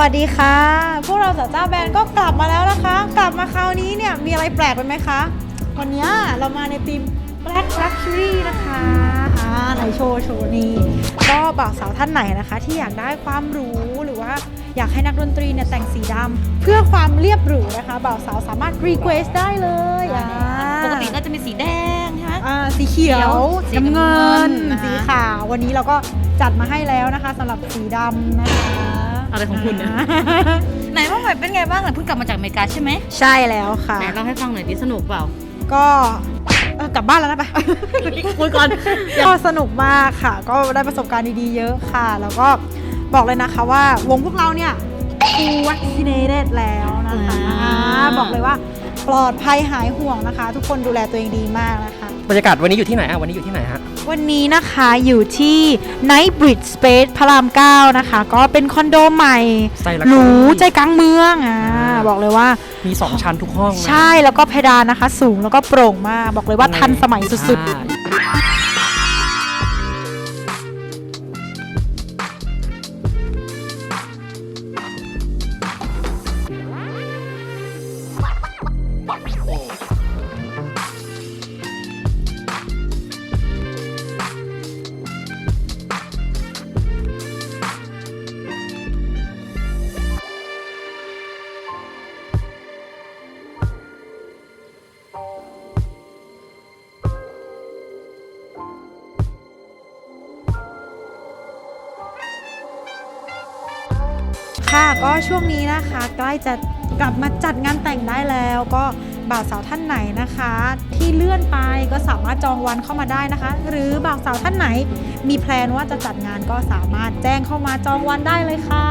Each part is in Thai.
วัสดีค่ะ พวกเราสาวเจ้าแบรนด์ก็กลับมาแล้วนะคะ กลับมาคราวนี้เนี่ยมีอะไรแปลกไปไหมคะวันเนี้ยเรามาในทีม Black Luxury นะคะอ่าไหนโชว์โชว์นี้ก็บ่าวสาวท่านไหนนะคะ ที่อยากได้ความหรูหรือว่าอยากให้นักดนตรีเนี่ยแต่งสีดำเพื่อความเรียบหรูนะคะบ่าวสาวสามารถ request ได้เลยอ่าปกติก็จะมีสีแดงใช่ไหมอ่าสีเขียวสีน้ำน้ำเงิเงินนนะคะสีขาววันนี้เราก็จัดมาให้แล้วนะคะสำหรับสีดำนะคะ อะไรของคุณเนี่ย ไหนว่าใหม่เป็นไงบ้างไหนเพิ่งกลับมาจากอเมริกาใช่ไหมใช่แล้วค่ะ ไหนเล่าให้ฟังหน่อยดิสนุกเปล่า ก็เอ่อกลับบ้านแล้วนะไป คุยก่อน ก็สนุกมากค่ะ ก็ได้ประสบการณ์ดีๆเยอะค่ะ แล้วก็บอกเลยนะคะว่าวงพวกเราเนี่ย full vaccinated แล้วนะคะ อ่า บอกเลยว่าปลอดภัยหายห่วงนะคะ ทุกคนดูแลตัวเองดีมากนะคะ บรรยากาศวันนี้อยู่ที่ไหนอะวันนี้อยู่ที่ไหนฮะ วันนี้นะคะอยู่ที่ Night Bridge Space พระราม 9 นะคะ ก็เป็นคอนโดใหม่สไตล์หรู luxury ใจกลางเมืองอ่าบอกเลยว่ามี2ชั้นทุกห้องนะใช่แล้วก็เพดานนะคะ สูงแล้วก็โปร่งมาก บอกเลยว่าทันสมัยสุดใช่ๆ ค่ะก็ช่วงนี้นะคะใกล้จะกลับมาจัดงานแต่งได้แล้ว ก็บ่าวสาวท่านไหนนะคะ ที่เลื่อนไปก็สามารถจองวันเข้ามาได้นะคะ หรือบ่าวสาวท่านไหน มีแพลนว่าจะจัดงานก็สามารถแจ้งเข้ามาจองวันได้เลยค่ะ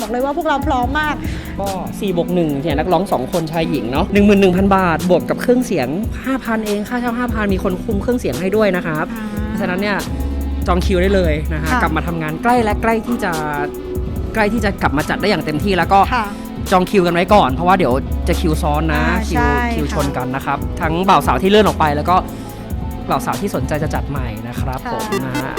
บอกเลยว่าพวกเราพร้อมมาก ก็4บวก1เนี่ยนักร้อง 2 คนชายหญิงเนาะ11,000 บาท บวกกับเครื่องเสียง 5,000 เองค่าเช่า5,000 มีคนคุมเครื่องเสียงให้ด้วยนะครับ เพราะฉะนั้นเนี่ยจองคิวได้เลยนะฮะค่ะ กลับมาทำงานใกล้และใกล้ที่จะ ใกล้ที่จะกลับมาจัดได้อย่างเต็มที่แล้วก็ค่ะ จองคิวกันไว้ก่อน เพราะว่าเดี๋ยวจะคิวซ้อนนะ อ่าคิวใช่คิวค่ะ ชนกันนะครับ ทั้งบ่าวสาวที่เลื่อนออกไปแล้วก็บ่าวสาวที่สนใจจะจัดใหม่นะครับผมนะฮะ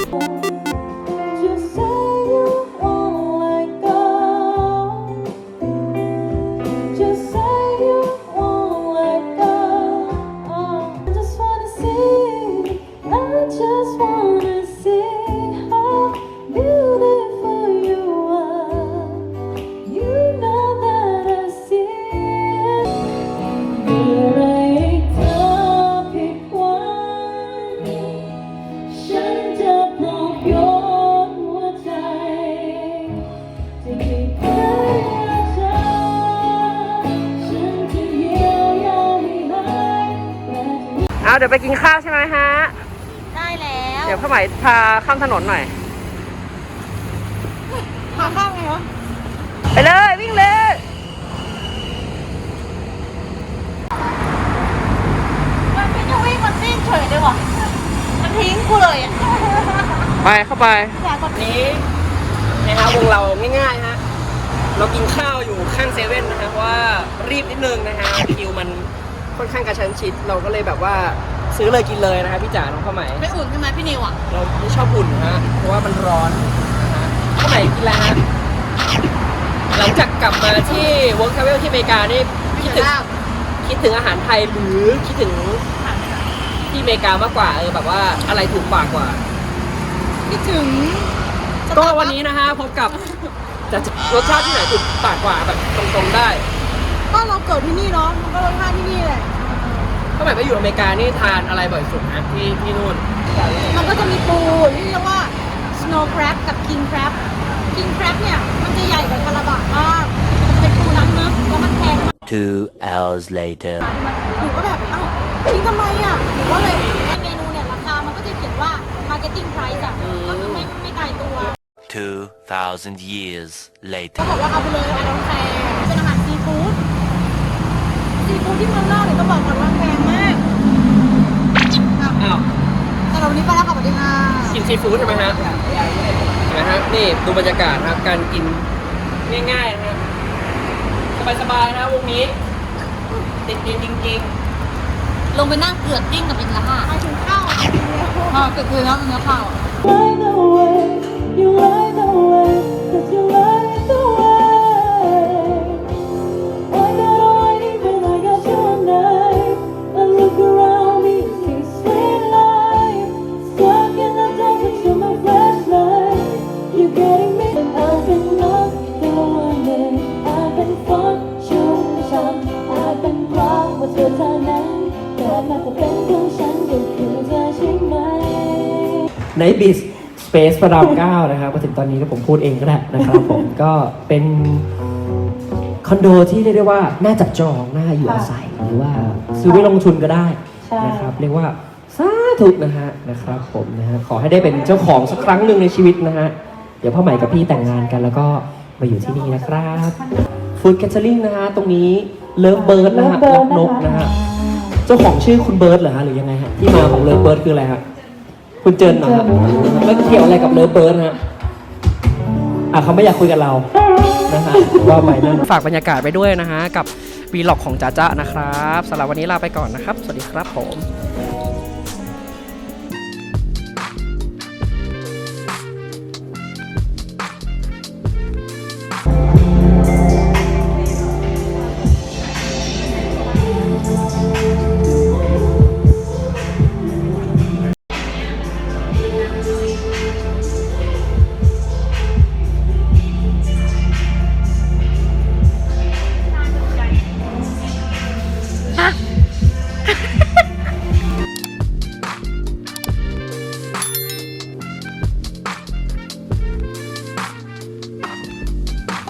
เอาเดี๋ยวไปกินข้าวใช่ไหมฮะ ได้แล้วเดี๋ยวพ่อหมายพาข้ามถนนหน่อย พาข้ามไงวะไปเลยวิ่งเลยมันไม่จะวิ่งมันวิ่งเฉยเลยว่ะมันทิ้งกูเลยอะไปเข้าไปอยากกดนี้นะฮะวงเราง่ายๆฮะเรากินข้าวอยู่ข้างเซเว่นนะฮะเพราะว่ารีบนิดนึงนะฮะคิวมัน ค่อนข้างกระชั้นชิด เราก็เลยแบบว่าซื้อเลยกินเลยนะฮะพี่จ๋าน้องข้าวไหมไม่อุ่นใช่ไหมพี่นิวอะเราไม่ชอบอุ่นนะฮะเพราะว่ามันร้อนนะฮะข้าวไหมกินแล้วฮะหลังจากกลับมาที่ Work Travel ที่อเมริกานี่คิดถึงคิดถึงอาหารไทยหรือคิดถึงที่อเมริกามากกว่าเออแบบว่าอะไรถูกปากกว่า คิดถึงก็วันนี้นะฮะพบกับจะรสชาติที่ไหนถูกปากกว่าแบบตรงๆได้ ก็เราเกิดที่นี่เนาะมันก็รสชาติที่นี่แหละ ก็หมายไปอยู่อเมริกานี่ทานอะไรบ่อยสุดนะที่ที่นู่นมันก็จะมีปูที่เรียกว่า snow crab กับ king crab king crab เนี่ยมันจะใหญ่กว่าคาราบะมากมันจะเป็นปูน้ำลึกแล้วมันแพงมาก Two hours later. หนูก็แบบเอ้าทิ้งทำไมอะหนูก็เลยในเมนูเนี่ยราคามันก็จะเขียนว่า marketing price อะก็คือไม่ไม่ตายตัว Two thousand years ก็ later. บอกว่าเอาไปเลยไอรอนแฟร์ บอกก่อนว่าแพงมากอะอ้าวแต่เราวันนี้ไปแล้วค่ะสวัสดีค่ะกินซีฟู้ดใช่ไหมฮะนะฮะนี่ดูบรรยากาศนะครับการกินง่ายๆนะฮะสบายๆนะวงนี้ติดดินจริงลงไปนั่งเกือกกิ้งกับอินละค่ะไปถึงข้าวอะอ่าเกือกคือแล้วเนื้อข้าวอะ ในบิสสเปซพระรามเก้านะครับมาถึงตอนนี้ก็ผมพูดเองก็ได้นะครับผมก็เป็นคอนโดที่เรียกได้ว่าน่าจับจองน่าอยู่อาศัยหรือว่าซื้อไว้ลงทุนก็ได้ใช่นะครับ เรียกว่าสาธุนะฮะนะครับผมนะฮะขอให้ได้เป็นเจ้าของสักครั้งหนึ่งในชีวิตนะฮะเดี๋ยวพ่อใหม่กับพี่แต่งงานกันแล้วก็มาอยู่ที่นี่นะครับฟู้ดแคทเทอริงนะฮะตรงนี้เลิฟเบิร์ดนะฮะ Love รั Bird กนกนะคะนะฮะเจ้าของชื่อคุณเบิร์ดเหรอฮะหรือยังไงฮะที่มาของเลิฟเบิร์ดคืออะไรฮะ คุณเจินเหรอฮะแล้วเกี่ยวอะไรกับเลิฟเบิร์ดฮะอะเขาไม่อยากคุยกับเรานะฮะว่าไปนั่นฝากบรรยากาศไปด้วยนะฮะ กับวีล็อกของจ้าจ้านะครับสำหรับวันนี้ลาไปก่อนนะครับ สวัสดีครับผม